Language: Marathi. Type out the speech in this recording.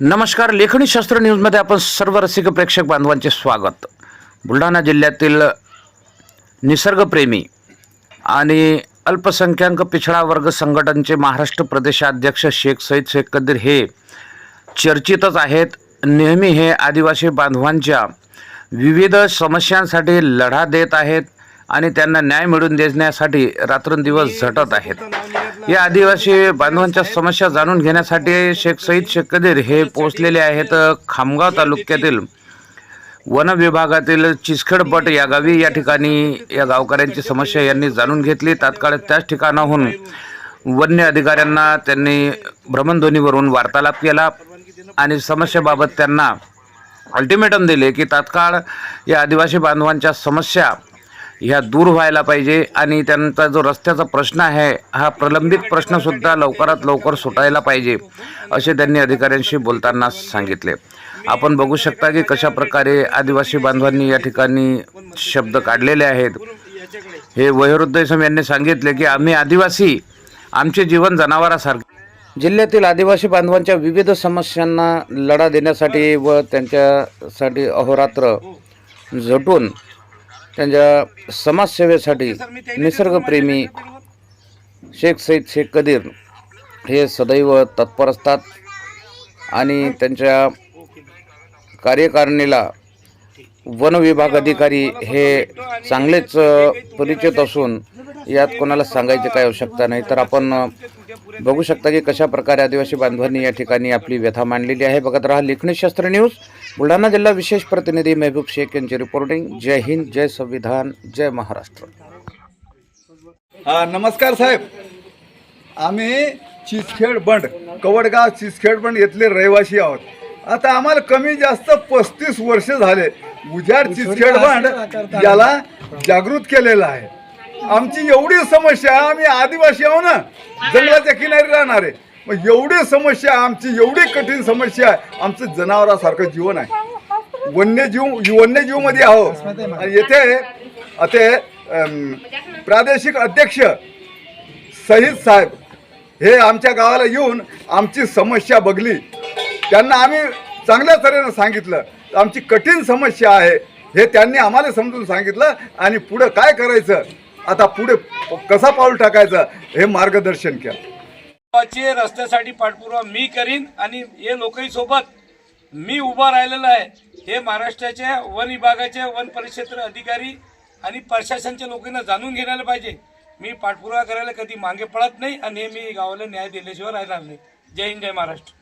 नमस्कार लेखणी शास्त्र न्यूजमध्ये आपण सर्व रसिक प्रेक्षक बांधवांचे स्वागत. बुलढाणा जिल्ह्यातील निसर्गप्रेमी आणि अल्पसंख्याक पिछडा वर्ग संघटनचे महाराष्ट्र प्रदेशाध्यक्ष शेख सईद शेख कदीर हे चर्चितच आहेत. नेहमी हे आदिवासी बांधवांच्या विविध समस्यांसाठी लढा देत आहेत आणि त्यांना न्याय मिळवून देण्यासाठी रात्रंदिवस झटत आहेत. या आदिवासी बांधवांच्या समस्या जाणून घेण्यासाठी शेख सईद शेख कदीर हे पोहोचलेले आहेत खामगाव तालुक्यातील वन विभागातील चिसखेडपट या गावी. या ठिकाणी या गावकऱ्यांची समस्या यांनी जाणून घेतली. तात्काळ त्याच ठिकाणाहून वन्य अधिकाऱ्यांना त्यांनी भ्रमणध्वनीवरून वार्तालाप केला आणि समस्येबाबत त्यांना अल्टिमेटम दिले की तात्काळ या आदिवासी बांधवांच्या समस्या ह्या दूर व्हायला पाहिजे आणि त्यांचा जो रस्त्याचा प्रश्न आहे हा प्रलंबित प्रश्नसुद्धा लवकरात लवकर सुटायला पाहिजे असे त्यांनी अधिकाऱ्यांशी बोलताना सांगितले. आपण बघू शकता की कशा प्रकारे आदिवासी बांधवांनी या ठिकाणी शब्द काढलेले आहेत. हे वयोवृद्ध इसम यांनी सांगितले की आम्ही आदिवासी आमचे जीवन जनावरासारखे. जिल्ह्यातील आदिवासी बांधवांच्या विविध समस्यांना लढा देण्यासाठी व त्यांच्यासाठी अहोरात्र झटून त्यांच्या समाजसेवेसाठी निसर्गप्रेमी शेख सईद शेख कदीर हे सदैव तत्पर असतात आणि त्यांच्या कार्यकारिणीला वन विभाग अधिकारी हे चांगलेच परिचित असून यात कोणाला सांगायची काय आवश्यकता नाही. तर आपण बघू शकता की कशा प्रकारे आदिवासी बांधवांनी या ठिकाणी आपली व्यथा मांडलेली आहे. बघत राहा लेखणी शास्त्र न्यूज. बुलढाणा जिल्हा विशेष प्रतिनिधी मेहबूब शेख यांची रिपोर्टिंग जय हिंद जय संविधान जय महाराष्ट्र. नमस्कार साहेब. आम्ही चिचखेड बंड कवडगाव चिचखेड बंड येथले रहिवासी आहोत. आता आम्हाला कमी जास्त पस्तीस वर्ष झाले. उजाड चिचखेड बंड याला जागृत केलेलं आहे. आमची एवढी समस्या आहे, आम्ही आदिवासी आहो ना जंगलाच्या किनारी राहणार आहे. मग एवढी समस्या आमची एवढी कठीण समस्या आहे. आमचं जनावरासारखं जीवन आहे. वन्यजीव वन्यजीवमध्ये आहो. येथे ते प्रादेशिक अध्यक्ष सहीद साहेब हे आमच्या गावाला येऊन आमची समस्या बघली. त्यांना आम्ही चांगल्या तऱ्हेनं सांगितलं. आमची कठीण समस्या आहे. हे त्यांनी आम्हाला समजून सांगितलं आणि पुढं काय करायचं? आता पुढे कसा पाऊल टाकायचा हे मार्गदर्शन केलं गावाचे रस्त्यासाठी पाठपुरावा मी करीन आणि हे लोकही सोबत मी उभा राहिलेला आहे. हे महाराष्ट्राच्या वन विभागाचे वन परिक्षेत्र अधिकारी आणि प्रशासनच्या लोकांना जाणून घेण्याला पाहिजे. मी पाठपुरावा करायला कधी मागे पडत नाही आणि हे मी गावाला न्याय दिल्याशिवाय राहणार नाही. जय हिंद जय महाराष्ट्र.